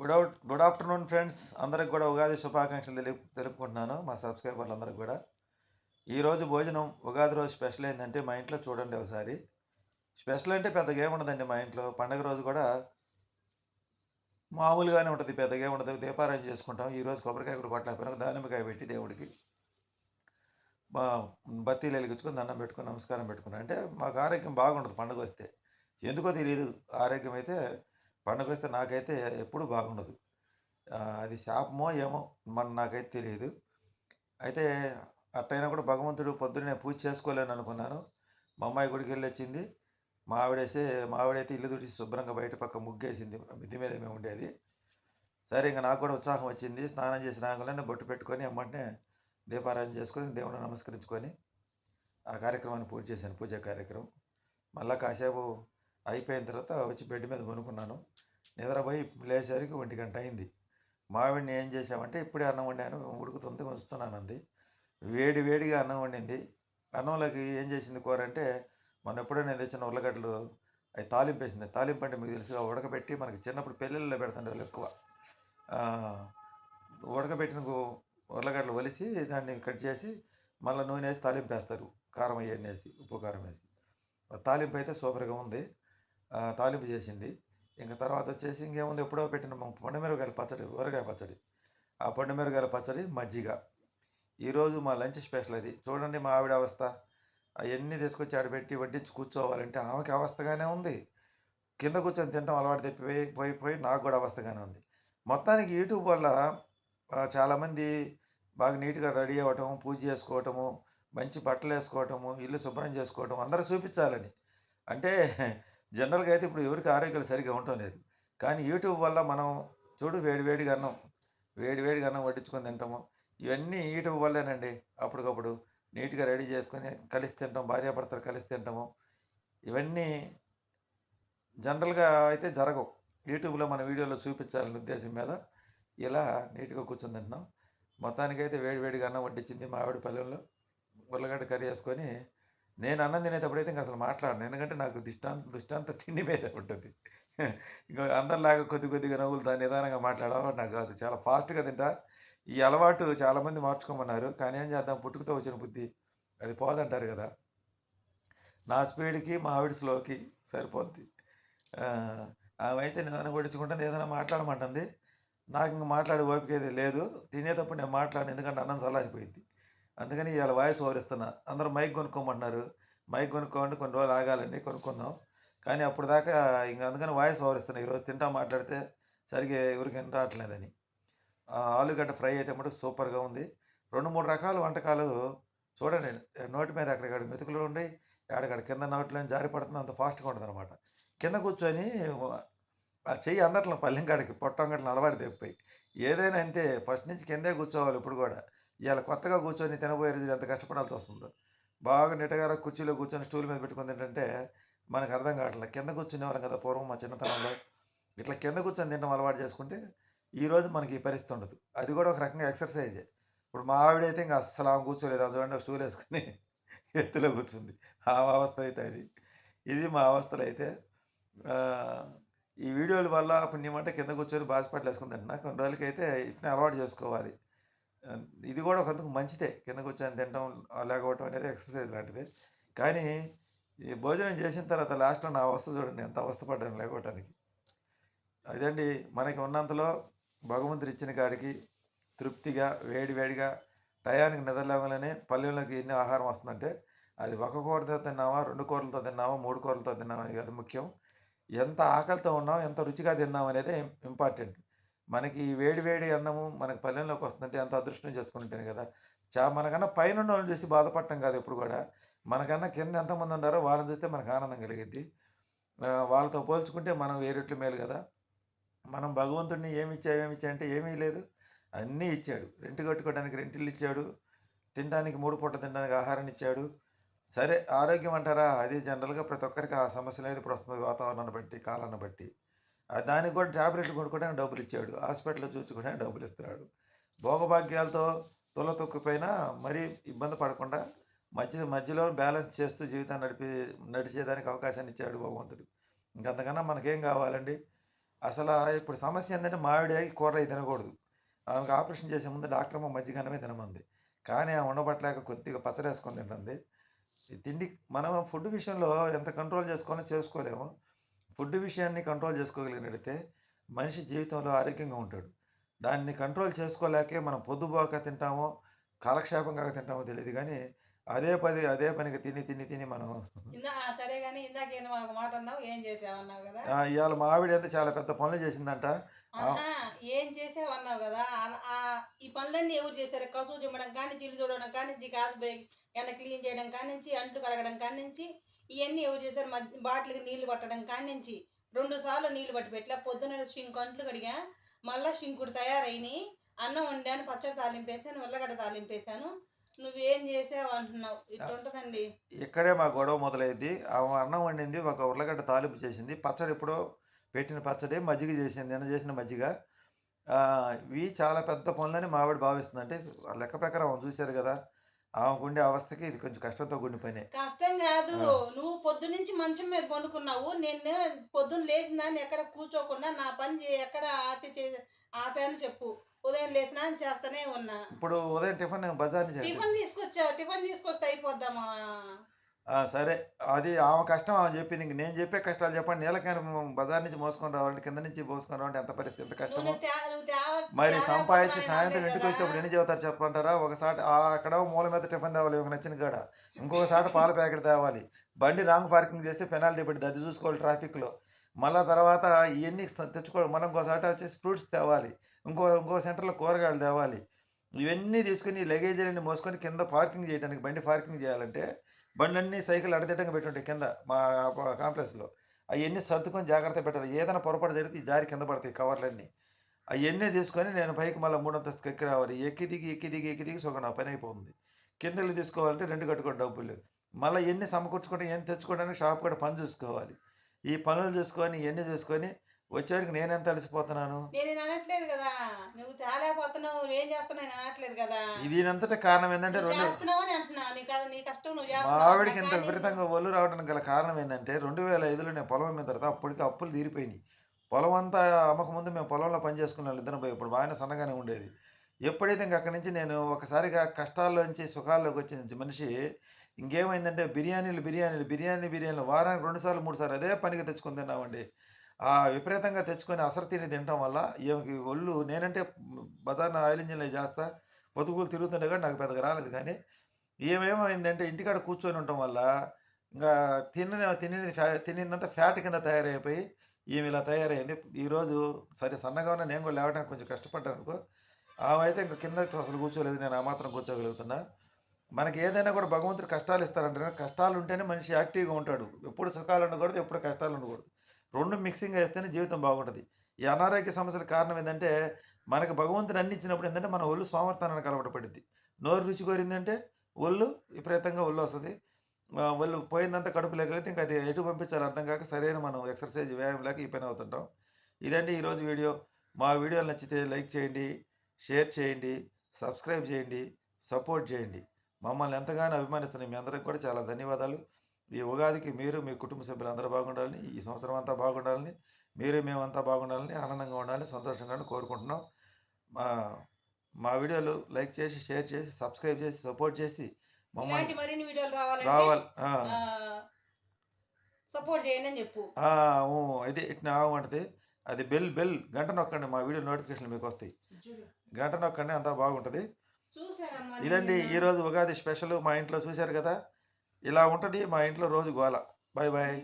Good out good afternoon friends. అందరికి కూడా ఉగాది శుభాకాంక్షలు తెలుపు తెలుపుకుంటున్నాను మా సబ్స్క్రైబర్లందరికి కూడా. ఈరోజు భోజనం ఉగాది రోజు స్పెషల్ ఏంటంటే మా ఇంట్లో చూడండి ఒకసారి. స్పెషల్ అంటే పెద్దగా ఏముండదండి మా ఇంట్లో. పండగ రోజు కూడా మామూలుగానే ఉంటుంది పెద్దగా ఉండదు. దీపారాయణ చేసుకుంటాం. ఈరోజు కొబ్బరికాయ కూడా కొట్టలేకపోయినా దానిమ్మకాయ పెట్టి దేవుడికి బత్తీలు వెలిగించుకొని దండం పెట్టుకుని నమస్కారం పెట్టుకున్నాం. అంటే మాకు ఆరోగ్యం బాగుంటుంది పండుగ వస్తే. ఎందుకో తెలియదు ఆరోగ్యం అయితే పండుగ వస్తే నాకైతే ఎప్పుడు బాగుండదు. అది శాపమో ఏమో మన నాకైతే తెలియదు అయితే అట్టయినా కూడా భగవంతుడు పొద్దున్నే పూజ చేసుకోలేను అనుకున్నాను. మా అమ్మాయి గుడికి వెళ్ళి వచ్చింది మా ఆవిడేసే మా ఆవిడైతే ఇల్లు తుడిచి శుభ్రంగా బయట పక్క ముగ్గేసింది. మిద్ది మీద మేము ఉండేది. సరే ఇంకా నాకు కూడా ఉత్సాహం వచ్చింది. స్నానం చేసి రాగానే బొట్టు పెట్టుకొని అమ్మంటే దీపారాధన చేసుకొని దేవుడిని నమస్కరించుకొని ఆ కార్యక్రమాన్ని పూర్తి చేశాను. పూజ కార్యక్రమం. మళ్ళీ కాసేపు అయిపోయిన తర్వాత వచ్చి బెడ్ మీద కొనుక్కున్నాను నిద్రపోయి లేచేసరికి ఒంటి గంట అయింది. మావిడిని ఏం చేసామంటే ఇప్పుడే అన్నం వండాను ఉడుకుతుంది వస్తున్నానంది వేడి వేడిగా అన్నం వండింది. అన్నంలోకి ఏం చేసింది కూర అంటే మన ఎప్పుడో నేను తెచ్చిన ఉల్లగడ్డలు అవి తాలింపు వేసింది తాలింపు అంటే మీకు తెలుసుగా ఉడకబెట్టి మనకి చిన్నప్పుడు పెళ్ళిళ్ళలో పెడుతుండే వాళ్ళు ఎక్కువ ఉడకబెట్టిన ఉర్లగడ్డలు వలిసి దాన్ని కట్ చేసి మళ్ళీ నూనె వేసి తాలింపు వేస్తారు. కారం అవన్నీ వేసి ఉప్పు కారం వేసి. తాలింపు అయితే సూపర్గా ఉంది. తాలింపు చేసింది. ఇంకా తర్వాత వచ్చేసి ఇంకేముంది? ఎప్పుడో పెట్టిన మా పచ్చడి ఊరగాయ పచ్చడి. ఆ పండుమిరపకాయల పచ్చడి మజ్జిగ. ఈరోజు మా లంచ్ స్పెషల్ అది. చూడండి మా ఆవిడ అవస్థ. అవన్నీ తీసుకొచ్చి ఆడబెట్టి వడ్డించి కూర్చోవాలంటే ఆమెకి అవస్థగానే ఉంది. కింద కూర్చొని తినడం అలవాటు తెప్పిపోయి పోయి పోయి నాకు కూడా అవస్థగానే ఉంది. మొత్తానికి యూట్యూబ్ వల్ల చాలామంది బాగా నీట్గా రెడీ అవ్వటము పూజ చేసుకోవటము మంచి బట్టలు వేసుకోవటము ఇల్లు శుభ్రం చేసుకోవటం అందరూ చూపించాలని. అంటే జనరల్గా అయితే ఇప్పుడు ఎవరికి ఆరోగ్యాలు సరిగ్గా ఉండటం లేదు. కానీ యూట్యూబ్ వల్ల మనం చూడు వేడి వేడిగా అన్నం వేడి వేడిగా అన్నం వడ్డించుకొని తింటాము. ఇవన్నీ యూట్యూబ్ వల్లేనండి. అప్పటికప్పుడు నీట్గా రెడీ చేసుకొని కలిసి తింటాం భార్యాభర్తలు కలిసి తింటాము. ఇవన్నీ జనరల్గా అయితే జరగవు. యూట్యూబ్లో మన వీడియోలో చూపించాలనే ఉద్దేశం మీద ఇలా నీట్గా కూర్చొని తింటున్నాం. మొత్తానికైతే వేడి వేడిగా అన్నం వడ్డించింది మా ఆవిడ పల్లెల్లో. ఉల్లగడ్డ కర్రీ వేసుకొని నేను అన్నం తినేటప్పుడైతే ఇంకా అసలు మాట్లాడను. ఎందుకంటే నాకు దిష్టాంత దుష్టాంత తిండి మీద ఉంటుంది. ఇంకా అందరిలాగా కొద్ది కొద్దిగా నవ్వులుతా నిదానంగా మాట్లాడాలి నాకు కాదు. చాలా ఫాస్ట్గా తింటా. ఈ అలవాటు చాలామంది మార్చుకోమన్నారు. కానీ ఏం చేద్దాం? పుట్టుకతో వచ్చిన బుద్ధి అది పోదంటారు కదా. నా స్పీడ్కి మా ఆవిడ స్లోకి సరిపోద్ది. ఆమె అయితే నిదానం పట్టించుకుంటుంది ఏదైనా మాట్లాడమంటుంది. నాకు ఇంక మాట్లాడే ఓపిక లేదు. తినేటప్పుడు నేను మాట్లాడను. ఎందుకంటే అన్నం చల్లారిపోయింది అందుకని ఇవాళ వాయిస్ ఓవరిస్తున్నా. అందరూ మైక్ కొనుక్కోమంటున్నారు. మైక్ కొనుక్కోండి కొన్ని రోజులు ఆగాలండి కొనుక్కుందాం. కానీ అప్పుడు దాకా ఇంక అందుకని వాయిస్ ఓవరిస్తున్నా. ఈరోజు తింటా మాట్లాడితే సరిగ్గా ఎవరికి రావట్లేదని. ఆలుగడ్డ ఫ్రై అయితే మటుకు సూపర్గా ఉంది. రెండు మూడు రకాల వంటకాలు చూడండి. నోటి మీద అక్కడిక్కడ మెతుకులు ఉండి ఎక్కడిక్కడ కింద నోట్లో జారి పడుతుంది అంత ఫాస్ట్గా ఉంటుంది అనమాట కింద కూర్చొని ఆ చెయ్యి అందట్లో పల్లెం కాడికి పొట్టంగట్లు అలవాటు తెప్పిపోయి ఏదైనా అంతే ఫస్ట్ నుంచి కిందే కూర్చోవాలి ఇప్పుడు కూడా. ఇవాళ కొత్తగా కూర్చొని తినబోయే రోజు ఎంత కష్టపడాల్సి వస్తుందో. బాగా నిటగా కుర్చీలో కూర్చొని స్టూల్ మీద పెట్టుకుని ఏంటంటే మనకు అర్థం కావట్లేదు కింద కూర్చునే వాళ్ళం కదా పూర్వం మా చిన్నతనంలో. ఇట్లా కింద కూర్చొని తినడం అలవాటు చేసుకుంటే ఈరోజు మనకి ఈ పరిస్థితి ఉండదు. అది కూడా ఒక రకంగా ఎక్సర్సైజే ఇప్పుడు మా ఆవిడైతే ఇంకా అస్సలు ఆమె కూర్చోలేదు. అది చూడండి స్టూల్ వేసుకుని ఎత్తులో కూర్చుంది. ఆ అవస్థ అయితే అది. ఇది మా అవస్థలు అయితే ఈ వీడియోల వల్ల పుణ్యమంటే కింద కూర్చొని బాసిపట్లు వేసుకుని కొన్ని రోజులకైతే అయితే ఇట్లా అలవాటు చేసుకోవాలి. ఇది కూడా ఒకందుకు మంచిదే. కింద కూర్చొని తినడం లేకపోవటం అనేది ఎక్సర్సైజ్ లాంటిదే. కానీ ఈ భోజనం చేసిన తర్వాత లాస్ట్లో నా అవస్థ చూడండి ఎంత అవస్థపడ్డాను లేకపోవటానికి. అదండి మనకి ఉన్నంతలో భగవంతుడు ఇచ్చిన కాడికి తృప్తిగా వేడి వేడిగా టయానికి నిద్రలేవగానే పల్లెల్లోకి ఎన్ని ఆహారం వస్తుందంటే అది ఒక కూరతో తిన్నావా రెండు కూరలతో తిన్నావా మూడు కూరలతో తిన్నావా అది ముఖ్యం. ఎంత ఆకలితో ఉన్నాం ఎంత రుచిగా తిన్నాం అనేది ఇంపార్టెంట్. మనకి వేడి వేడి అన్నము మనకి పల్లెల్లోకి వస్తుందంటే ఎంత అదృష్టం చేసుకుంటాను కదా. చా మనకన్నా పైన వాళ్ళని చూసి బాధపడటం కాదు ఎప్పుడు కూడా. మనకన్నా కింద ఎంతమంది ఉన్నారో వాళ్ళని చూస్తే మనకు ఆనందం కలిగిద్ది. వాళ్ళతో పోల్చుకుంటే మనం వేరేట్లు మేలు కదా. మనం భగవంతుడిని ఏమి ఇచ్చా ఏమి ఇచ్చా అంటే ఏమీ లేదు. అన్నీ ఇచ్చాడు. రెంట్ కట్టుకోవడానికి రెంటిల్లు ఇచ్చాడు. తినడానికి మూడు పూట తినడానికి ఆహారాన్ని ఇచ్చాడు. సరే ఆరోగ్యం అంటారా? అది జనరల్గా ప్రతి ఒక్కరికి ఆ సమస్యలు అనేది ఇప్పుడు వస్తుంది వాతావరణాన్ని బట్టి కాలాన్ని బట్టి. దానికి కూడా ట్యాబ్లెట్లు కొనుక్కోవడానికి డబ్బులు ఇచ్చాడు. హాస్పిటల్లో చూసుకోవడానికి డబ్బులు ఇస్తున్నాడు. భోగభాగ్యాలతో తొల మరీ ఇబ్బంది పడకుండా మధ్య మధ్యలో బ్యాలెన్స్ చేస్తూ జీవితాన్ని నడిపి నడిచేదానికి అవకాశాన్ని ఇచ్చాడు భగవంతుడు. ఇంకంతకన్నా మనకేం కావాలండి? అసలు ఇప్పుడు సమస్య ఏంటంటే మామిడి కూర అయి తినకూడదు. ఆమెకు ఆపరేషన్ చేసే ముందు డాక్టర్ అమ్మ మజ్జిగనమే తినమంది. కానీ ఆమె ఉండబట్టలేక కొద్దిగా పచ్చరేసుకొని తింటుంది. ఈ తిండి మనం ఫుడ్ విషయంలో ఎంత కంట్రోల్ చేసుకోవాలో చేసుకోలేము. ఫుడ్ విషయాన్ని కంట్రోల్ చేసుకోగలిగినట్టయితే మనిషి జీవితంలో ఆరోగ్యంగా ఉంటాడు. దాన్ని కంట్రోల్ చేసుకోలేకే మనం పొద్దుబాక తింటామో కాలక్షేపంగా తింటామో తెలియదు కానీ అదే పది అదే పనికి తిని తిని తిని మనం సరే కానీ ఇందాక ఒక మాట అన్నావు ఏం చేసావన్నావు కదా? ఇవాళ మా ఆవిడ అయితే చాలా పెద్ద పనులు చేసిందంట. ఏం చేసావన్నావు కదా? ఈ పనులన్నీ ఎవరు చేశారు? కసువు చిమ్మడం కానీ చిల్లు చూడడం కానీ కాదు ఎండ క్లీన్ చేయడం కానించి అంట్లు కడగడం కానించి ఇవన్నీ ఎవరు చేశారు? మధ్య బాటిల్కి నీళ్ళు పట్టడం కానించి రెండు సార్లు నీళ్ళు పట్టి పెట్టలే పొద్దున షింక్ అంట్లు కడిగా మళ్ళా శింకుడు తయారైనాయి. అన్నం వండాను పచ్చడి తాలింపేసాను ఉల్లగడ్డ తాలింపేసాను. నువ్వేం చేసావు అంటున్నావు? ఇట్లుంటదండి ఇక్కడే మా గొడవ మొదలైంది ఆమె అన్నం వండింది ఒక ఉర్లగడ్డ తాలింపు చేసింది. పచ్చడి ఎప్పుడో పెట్టిన పచ్చడి మజ్జిగ చేసింది నిన్న చేసిన మజ్జిగ. ఇవి చాలా పెద్ద పనులని మావిడ భావిస్తుంది అంటే ఆ లెక్క ప్రకారం ఆమె చూశారు కదా. ఆమెకు ఉండే అవస్థకి ఇది కొంచెం కష్టంతో కూడిన పనే కష్టం కాదు. నువ్వు పొద్దునుంచి మంచం మీద పండుకున్నావు. నేను పొద్దున్న లేచిన ఎక్కడ కూర్చోకుండా నా పని ఎక్కడ ఆపి చే ఆపాను చెప్పు. ఉదయం లేచినా చేస్తూనే ఉన్నా. ఇప్పుడు ఉదయం టిఫిన్ బజార్ టిఫిన్ తీసుకొచ్చావు. టిఫిన్ తీసుకొస్తే అయిపోద్దామా? సరే. అది ఆమె కష్టం ఆమె చెప్పింది. ఇంక నేను చెప్పే కష్టాలు చెప్పండి. నీళ్ళకైనా బజార్ నుంచి మోసుకొని రావాలంటే కింద నుంచి మోసుకొని రావాలంటే ఎంత పరిస్థితి ఎంత కష్టమో? తేవ- మరి సంపాదించి సాయంత్రం ఇంటికి కదా. వచ్చేటప్పుడు ఎన్ని చెబుతారు చెప్పంటారా ఒకసారి ఆ అక్కడ మూల మీద టిఫిన్ తేవాలి ఒక నచ్చిన కాడ. ఇంకొకసారి పాల ప్యాకెట్ తేవాలి. బండి రాంగ్ పార్కింగ్ చేస్తే పెనాల్టీ పెట్టి అది చూసుకోవాలి ట్రాఫిక్లో. మళ్ళా తర్వాత ఇవన్నీ తెచ్చుకోవాలి. మనం ఇంకోసారి వచ్చేసి ఫ్రూట్స్ తేవాలి. ఇంకో ఇంకో సెంటర్లో కూరగాయలు తేవాలి. ఇవన్నీ తీసుకుని లగేజ్ అన్ని మోసుకొని కింద పార్కింగ్ చేయడానికి బండి పార్కింగ్ చేయాలంటే బండ్లన్నీ సైకిల్ అడదిడ్డంగా పెట్టుంటాయి కింద మా కాంప్లెక్స్లో. అవన్నీ సర్దుకొని జాగ్రత్త పెట్టాలి. ఏదైనా పొరపాటు జరిగితే ఈ జారి కింద పడతాయి కవర్లన్నీ. అవన్నీ తీసుకొని నేను పైకి మళ్ళీ మూడంతస్తు ఎక్కి రావాలి. ఎక్కి దిగి ఎక్కి దిగి ఎక్కి దిగి సగం నా పని అయిపోతుంది. కిందలు తీసుకోవాలంటే రెండు కట్టుకోండి డబ్బులు. మళ్ళీ ఎన్ని సమకూర్చుకుంటే ఎన్ని తెచ్చుకోవడానికి షాప్ కూడా పని చూసుకోవాలి. ఈ పనులు చూసుకొని ఇవన్నీ చూసుకొని వచ్చేవరకు నేను ఎంత అలసిపోతున్నాను నేను అనట్లేదు కదా. నువ్వు నువ్వేం చేస్తున్నావు నేను అనట్లేదు కదా. దీనంతటా కారణం ఏంటంటే రెండు మా ఆవిడకి ఇంత విపరీతంగా ఒళ్ళు రావడానికి గల కారణం ఏంటంటే రెండు వేల ఐదులో నేను పొలం మీద తర్వాత అప్పటికి అప్పులు తీరిపోయినాయి. పొలం అంతా అమ్మక ముందు మేము పొలంలో పని చేసుకున్నాం ఇద్దరం పోయి ఇప్పుడు బాగానే సన్నగానే ఉండేది. ఎప్పుడైతే ఇంక అక్కడి నుంచి నేను ఒకసారిగా కష్టాల్లోంచి సుఖాల్లోకి వచ్చిన మనిషి ఇంకేమైందంటే బిర్యానీలు బిర్యానీలు బిర్యానీ బిర్యానీలు వారానికి రెండు సార్లు మూడు సార్లు అదే పనికి తెచ్చుకొని తిన్నామండి. విపరీతంగా తెచ్చుకొని అసలు తిని వల్ల ఈమెకి ఒళ్ళు నేనంటే బజార్న ఆయిల్ ఇంజిన్లో చేస్తా పొదుగులు తిరుగుతుండే కానీ నాకు పెద్దగా రాలేదు. కానీ ఏమేమైందంటే ఇంటికాడ కూర్చొని ఉండటం వల్ల ఇంకా తిన్న ఫ్యా తినిందంతా ఫ్యాట్ కింద తయారైపోయి ఈమె ఇలా తయారైంది. ఈరోజు సరే సన్నగా ఉన్న నేను కూడా లేవడానికి కొంచెం కష్టపడ్డాను అనుకో ఆమె అయితే ఇంకా కింద అసలు కూర్చోలేదు. నేను ఆ మాత్రం కూర్చోగలుగుతున్నా. మనకి ఏదైనా కూడా భగవంతుడు కష్టాలు ఇస్తారంటే కష్టాలు ఉంటేనే మనిషి యాక్టివ్గా ఉంటాడు. ఎప్పుడు సుఖాలు ఉండకూడదు ఎప్పుడు కష్టాలు ఉండకూడదు. రెండు మిక్సింగ్ వేస్తేనే జీవితం బాగుంటుంది. ఈ అనారోగ్య సమస్యల కారణం ఏంటంటే మనకి భగవంతుడు అన్ని ఇచ్చినప్పుడు ఏంటంటే మన ఒళ్ళు సోమర్థానానికి అలవాటు పడుద్ది. నోరు రుచి కోరిందంటే ఒళ్ళు విపరీతంగా ఒళ్ళు వస్తుంది. ఒళ్ళు పోయిందంతా కడుపు లేకపోతే ఇంకా అది ఎటు పంపించాలి అర్థం కాక సరైన మనం ఎక్సర్సైజ్ వ్యాయామం లేక ఈ పని అవుతుంటాం. ఇదండి ఈరోజు వీడియో. మా వీడియోలు నచ్చితే లైక్ చేయండి షేర్ చేయండి సబ్స్క్రైబ్ చేయండి సపోర్ట్ చేయండి. మమ్మల్ని ఎంతగానో అభిమానిస్తున్న మీ అందరికి కూడా చాలా ధన్యవాదాలు. ఈ ఉగాదికి మీరు మీ కుటుంబ సభ్యులు అందరూ బాగుండాలని ఈ సంవత్సరం అంతా బాగుండాలని మీరు మేమంతా బాగుండాలని ఆనందంగా ఉండాలని సంతోషంగా కోరుకుంటున్నాం. మా మా వీడియోలు లైక్ చేసి షేర్ చేసి సబ్స్క్రైబ్ చేసి సపోర్ట్ చేసి మమ్మల్ని మరిన్ని వీడియోలు రావాలి. సపోర్ట్ చేయండి అని చెప్పు. ఇట్లా అది బెల్ బెల్ గంట నొక్కండి మా వీడియో నోటిఫికేషన్లు మీకు వస్తాయి. గంట నొక్కండి అంతా బాగుంటుంది. ఇదండి. ఈరోజు ఉగాది స్పెషల్ మా ఇంట్లో చూశారు కదా? ఇలా ఉంటుంది మా ఇంట్లో రోజు గోల. Bye bye